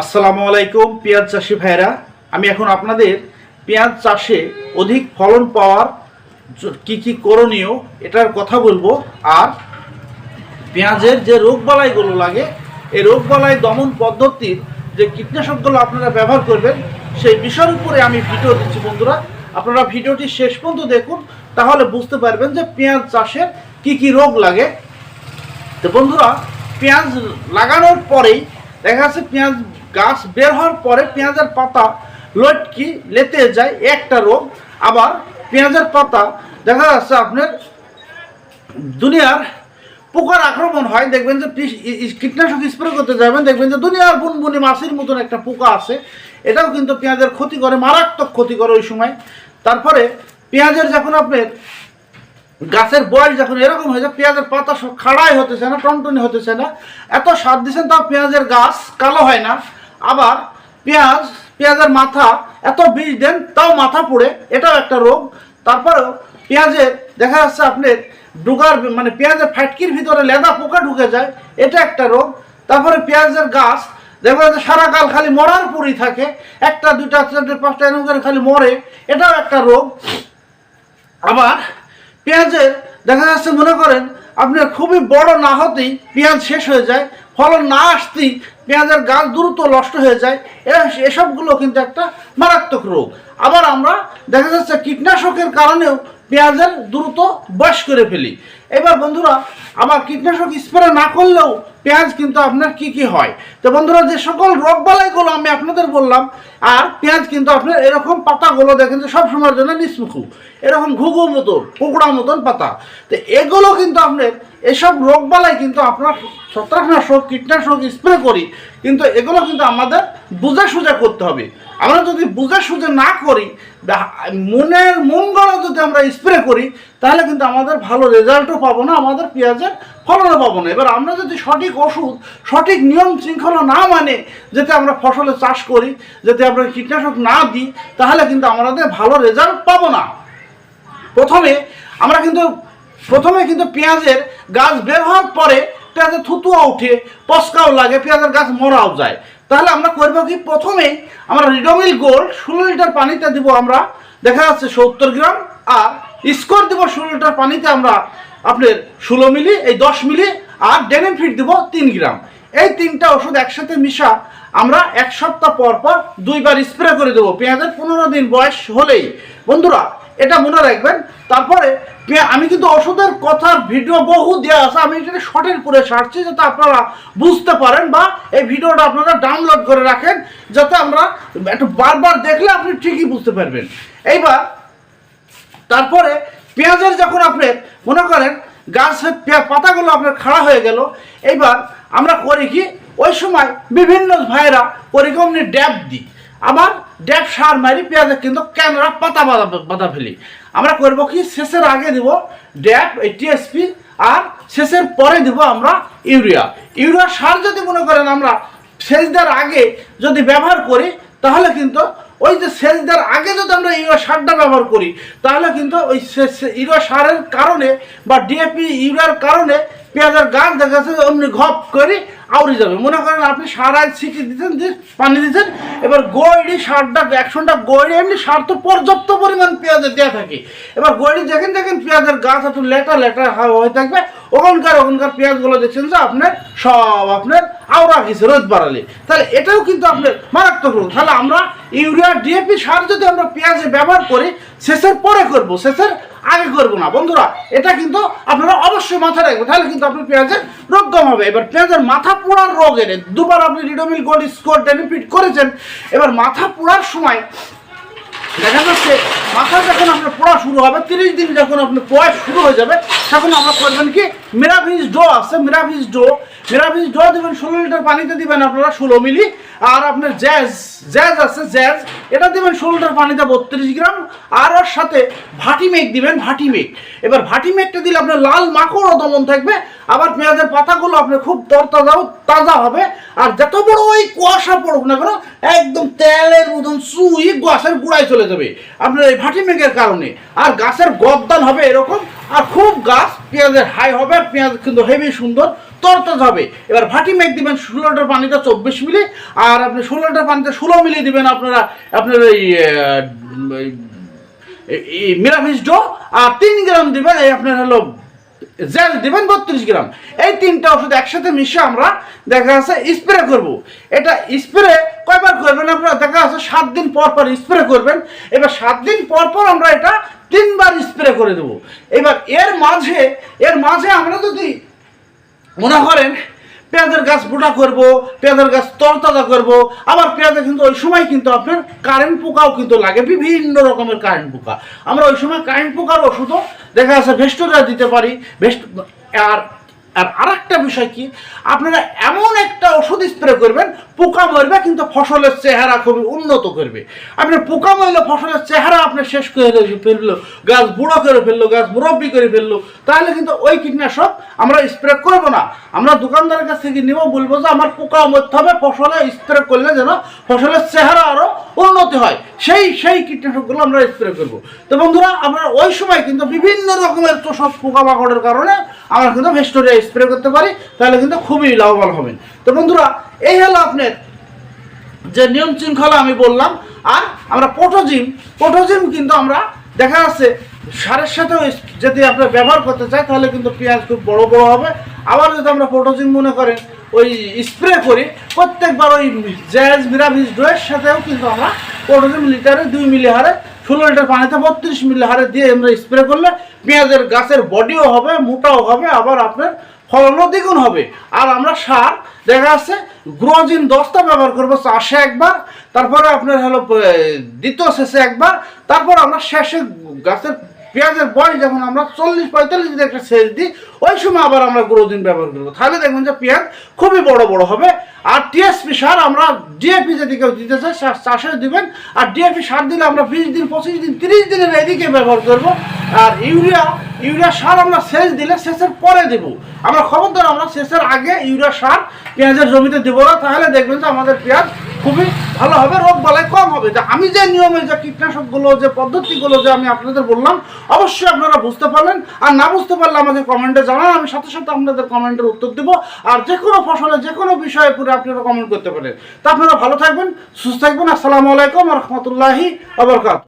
আসসালামু আলাইকুম, পেঁয়াজ চাষি ভাইরা আমি এখন আপনাদের পেঁয়াজ চাষে অধিক ফলন পাওয়ার কি কি করণীয় এটার কথা বলব। আর পেঁয়াজের যে রোগবালাইগুলো লাগে, এই রোগবালাই দমন পদ্ধতির যে কীটনাশকগুলো আপনারা ব্যবহার করবেন, সেই বিষয়ের উপরে আমি ভিডিও দিচ্ছি বন্ধুরা। আপনারা ভিডিওটি শেষ পর্যন্ত দেখুন, তাহলে বুঝতে পারবেন যে পেঁয়াজ চাষের কি কি রোগ লাগে। তো বন্ধুরা, পেঁয়াজ লাগানোর পরেই দেখা যাচ্ছে পেঁয়াজ গাছ বের হওয়ার পরে পেঁয়াজের পাতা লটকি, লেতে যায়, একটা রোগ। আবার পেঁয়াজের পাতা, দেখা যাচ্ছে আপনার দুনিয়ার পোকার আক্রমণ হয়। দেখবেন যে কীটনাশক স্প্রে করতে যাবেন, দেখবেন যে দুনিয়ার বুনবুনি মাছের মতন একটা পোকা আছে। এটাও কিন্তু পেঁয়াজের ক্ষতি করে, মারাত্মক ক্ষতি করে ওই সময়। তারপরে পেঁয়াজের যখন আপনার গাছের বয়স যখন এরকম হয়ে যায়, পেঁয়াজের পাতা সব খাড়াই হতেছে না, টনটনি হতেছে না, এত স্বাদ দিচ্ছেন, তাও পেঁয়াজের গাছ কালো হয় না। আবার পেঁয়াজ, পেঁয়াজের মাথা এত বীজ দেন, তাও মাথা পড়ে, এটাও একটা রোগ। তারপরেও পেঁয়াজের দেখা যাচ্ছে আপনার ডুগার মানে পেঁয়াজের ফাটকির ভিতরে লেদা পোকা ঢুকে যায়, এটা একটা রোগ। তারপরে পেঁয়াজের গাছ দেখবেন সারা কাল খালি মরার পরই থাকে, একটা, দুইটা চারটে পাঁচটা এরকম করে খালি মরে, এটাও একটা রোগ। আবার পেঁয়াজের, দেখা যাচ্ছে মনে করেন, আপনার খুবই বড় না হতেই পেঁয়াজ শেষ হয়ে যায় ফলন না আসতেই পেঁয়াজের গাছ দ্রুত নষ্ট হয়ে যায়। এসবগুলো কিন্তু একটা মারাত্মক রোগ। আবার আমরা দেখা যাচ্ছে কীটনাশকের কারণেও পেঁয়াজের দ্রুত বয়স করে ফেলি। এবার বন্ধুরা, আবার কীটনাশক স্প্রে না করলেও পেঁয়াজ কিন্তু আপনার কি কি হয়? তো বন্ধুরা, যে সকল রোগ বালাইগুলো আমি আপনাদের বললাম, আর পেঁয়াজ কিন্তু আপনার এরকম পাতাগুলো দেখেন যে সব সময়ের জন্য নিষ্মুখু। এরকম ঘুঘু মতন কুকুড়া মতন পাতা। তো এগুলো কিন্তু আপনার এসব রোগ বালাই কিন্তু আপনার ছত্রাকনাশক, কীটনাশক স্প্রে করি, কিন্তু এগুলো কিন্তু আমাদের বুঝে সুঝে করতে হবে। আমরা যদি বুঝে সুঝে না করি মনের মঙ্গল যদি আমরা স্প্রে করি, তাহলে কিন্তু আমাদের ভালো রেজাল্টও পাবো না, আমাদের পেঁয়াজের ফলনও পাবো না। এবার আমরা যদি সঠিক ওষুধ, সঠিক নিয়ম শৃঙ্খলা না মানে যাতে আমরা ফসলে চাষ করি, যাতে আমরা কীটনাশক না দিই, তাহলে কিন্তু আমাদের ভালো রেজাল্ট পাবো না। প্রথমে আমরা কিন্তু প্রথমে কিন্তু পেঁয়াজের গাছ বের হওয়ার পরে পেঁয়াজের থুতুয়া উঠে পস্কাও লাগে, পেঁয়াজের গাছ মরাও যায়। তাহলে আমরা করব কি? প্রথমেই আমরা রিডোমিল গোল্ড ষোলো লিটার পানিতে দিব আমরা, দেখা যাচ্ছে সত্তর গ্রাম, আর স্কোর দিব ষোলো লিটার পানিতে আমরা আপনার ষোলো মিলি, এই দশ মিলি, আর ডেনিম ফিট দিব তিন গ্রাম। এই তিনটা ওষুধ একসাথে মিশা আমরা এক সপ্তাহ পর পর দুইবার স্প্রে করে দেবো। পেঁয়াজের পনেরো দিন বয়স হলেই। বন্ধুরা এটা মনে রাখবেন। তারপরে আমি কিন্তু ওষুধের কথার ভিডিও বহু দেওয়া আছে, আমি এটাকে শর্টের করে সারছি যাতে আপনারা বুঝতে পারেন বা এই ভিডিওটা আপনারা ডাউনলোড করে রাখেন, যাতে আমরা একটু বারবার দেখলে আপনি ঠিকই বুঝতে পারবেন। এইবার, তারপরে পেঁয়াজের যখন আপনি মনে করেন গাছের পাতাগুলো আপনার খাড়া হয়ে গেল, এইবার আমরা করি কি, ওই সময় বিভিন্ন ভাইরা পরিকমনি ড্যাব দিই। আবার ড্যাপ সার মারি পেঁয়াজে কিন্তু ক্যামেরা পাতা বাঁধা বাঁধা ফেলি। আমরা করব কি, শেষের আগে দিব ড্যাপ এই টিএসপি আর শেষের পরে দিব আমরা ইউরিয়া। ইউরিয়া সার যদি মনে করেন আমরা সেচ দেওয়ার আগে যদি ব্যবহার করি, তাহলে কিন্তু ওই যে সেচ দেওয়ার আগে যদি আমরা ইউরিয়া সারটা ব্যবহার করি, তাহলে কিন্তু ওই ইউরিয়া সারের কারণে বা ডিএপি ইউরিয়ার কারণে পেঁয়াজের গাছ দেখা যাচ্ছে অমনি ঘপ করে আউড়ে যাবে। মনে করেন আপনি সারায় ছিটি দিয়ে পানি দিচ্ছেন এবার গৈড়ি সারটা একশনটা গৈড়ি এমনি সার তো পর্যাপ্ত পরিমাণ পেঁয়াজের দেওয়া থাকে। এবার গৈড়ি দেখেন দেখেন পেঁয়াজের গাছ একটু লেটা লেটা হয়ে থাকবে। ওখানকার ওখানকার পেঁয়াজগুলো দেখছেন যে আপনার সব আপনার আওড়া গেছে রোদ বাড়ালে। তাহলে এটাও কিন্তু আপনার মারাত্মক রোগ। তাহলে আমরা ইউরিয়া ডিএপি সার যদি আমরা পেঁয়াজে ব্যবহার করি শেষের পরে করব শেষের আগে করব না। বন্ধুরা, এটা কিন্তু আপনারা অবশ্যই মাথায় রাখবেন, তাহলে কিন্তু আপনার পেঁয়াজের রোগ কম হবে। এবার পেঁয়াজের মাথা পোড়ার রোগ এনে, দুবার আপনি রিডোমিল গোল্ড স্কোর বেনিফিট করেছেন, এবার মাথা পোড়ার সময় দেখা যাচ্ছে মাথা যখন আপনার পোড়া শুরু হবে, তিরিশ দিন যখন আপনার পড়া শুরু হয়ে যাবে তখন আমরা করবেন কি? মিরাভিজ ডো আছে মিরাভিজ ডো মিরাভিজ ডো দিবেন, ষোলো লিটার পানিতে দিবেন আপনারা ষোলো মিলি। আর আপনার জ্যাজ জ্যাজ আছে, জ্যাজ। এটা দিবেন ষোলো লিটার পানিতে বত্রিশ গ্রাম। আর ওর সাথে ভাটি মেঘ দিবেন, ভাটি মেঘ এবার ভাটি মেঘটা দিলে আপনার লাল মাকড়ও দমন থাকবে। আবার পেঁয়াজের পাতাগুলো আপনার খুব তরতাজা তাজা হবে। আর যত বড় ওই কুয়াশা পড়ুক না কেন, একদম তেলের মতন সুই গাছের গুড়ায় চলে যাবে। আপনার এই ভাটি মেঘের কারণে। আর গাছের গদ্দান হবে এরকম। আর খুব গাছ, পেঁয়াজের হাই হবে আর পেঁয়াজ কিন্তু হেভি সুন্দর, তরতাজ হবে। এবার ভাটি মেঘ দিবেন ষোলো লিটার পানিটা চব্বিশ মিলি, আর আপনি ষোলো লিটার পানিতে ষোলো মিলি দিবেন আপনারা, আপনার এই মিরামিস ডো আর তিন গ্রাম দিবেন, এই আপনার হলো জেল দেবেন বত্রিশ গ্রাম। এই তিনটা ওষুধ একসাথে মিশে আমরা দেখা যাচ্ছে স্প্রে করব। এটা স্প্রে কয়বার করবেন আপনারা? দেখা যাচ্ছে সাত দিন পর পর স্প্রে করবেন। এবার সাত দিন পর পর আমরা এটা তিনবার স্প্রে করে দেবো। এবার এর মাঝে এর মাঝে আমরা যদি মনে করেন পেঁয়াজের গাছ বুটা করব, পেঁয়াজের গাছ তরতাজা করব। আবার পেঁয়াজে কিন্তু ওই সময় কিন্তু আপনার কারেন্ট পোকাও কিন্তু লাগে, বিভিন্ন রকমের কারেন্ট পোকা। আমরা ওই সময় কারেন্ট পোকার ওষুধও দেখা যাচ্ছে ভেস্টোরা দিতে পারি, ভেস্ট আর আর আরেকটা বিষয় কি? আপনারা এমন একটা ওষুধ স্প্রে করবেন, পোকা মরবে কিন্তু ফসলের চেহারা খুবই উন্নত করবে। আপনার পোকা মরলে ফসলের চেহারা আপনার শেষ করে ফেলল গাছ বুড়ো করে ফেলল, গাছ মুরব্বি করে ফেলল, তাহলে কিন্তু ওই কীটনাশক আমরা স্প্রে করব না। আমরা দোকানদারের কাছ থেকে নিব, বলব যে আমার পোকা মরতে হবে, ফসলে স্প্রে করলে যেন ফসলের চেহারা আরও উন্নতি হয়। সেই সেই কীটনাশকগুলো আমরা স্প্রে করব। তো বন্ধুরা, আমরা ওই সময় কিন্তু বিভিন্ন রকমের তোষক পোকামাকড়ের কারণে আমরা কিন্তু ভেস্টোরিয়া স্প্রে করতে পারি, তাহলে কিন্তু খুবই লাভবান হবেন। তো বন্ধুরা, এই হলো আপনার যে নিয়ম শৃঙ্খলা আমি বললাম, আর আমরা পোটোজিম পোটোজিম কিন্তু আমরা দেখা যাচ্ছে সারের সাথেও যদি আমরা ব্যবহার করতে চাই তাহলে কিন্তু পেঁয়াজ খুব বড় বড় হবে। আবার যদি আমরা পোটোজিম মনে করেন ওই স্প্রে করি, প্রত্যেকবার ওই জ্যাজ মিরাভিস ডোয়ের সাথেও কিন্তু আমরা পোটোজিম লিটারে দুই মিলি হারে ষোলো লিটার পানিতে বত্রিশ মিলি হারে দিয়ে আমরা স্প্রে করলে পেঁয়াজের গাছের বডিও হবে, মোটাও হবে, আবার আপনার ফলনও দ্বিগুণ হবে। আর আমরা সার, দেখা যাচ্ছে গ্রোজিন দশটা ব্যবহার করব চাষে একবার, তারপরে আপনার হলো দ্বিতীয় শেষে একবার, তারপর আমরা শেষে গাছের পেঁয়াজের বয়স যখন আমরা চল্লিশ, পঁয়তাল্লিশ দিন একটা সেচ দিই, ওই সময় আবার আমরা গ্রোজিন ব্যবহার করব। তাহলে দেখবেন যে পেঁয়াজ খুবই বড় বড় হবে। আর টিএসপি সার আমরা ডিএপি যেদিকে দিতে চাই চাষে দিবেন। আর ডিএপি সার দিলে আমরা বিশ দিন, পঁচিশ দিন, তিরিশ দিনের এদিকে ব্যবহার করব। আর ইউরিয়া ইউরিয়া সার আমরা সেচ দিলে সেচের পরে দেব। আমরা খবর খবরদার আমরা সেচের আগে ইউরিয়া সার পেঁয়াজের জমিতে দেবো না, তাহলে দেখবেন যে আমাদের পেঁয়াজ খুবই ভালো হবে, রোগ বালাই কম হবে। যে আমি যে নিয়মে, যে কীটনাশকগুলো, যে পদ্ধতিগুলো যে আমি আপনাদের বললাম, অবশ্যই আপনারা বুঝতে পারলেন। আর না বুঝতে পারলে আমাকে কমেন্টে জানান, আমি সাথে সাথে আপনাদের কমেন্টের উত্তর দেবো। আর যে কোনো ফসলে, যে কোনো বিষয়ে পুরো আপনারা কমেন্ট করতে পারেন। তা আপনারা ভালো থাকবেন, সুস্থ থাকবেন। আসসালামু আলাইকুম রহমতুল্লাহি আবরকাত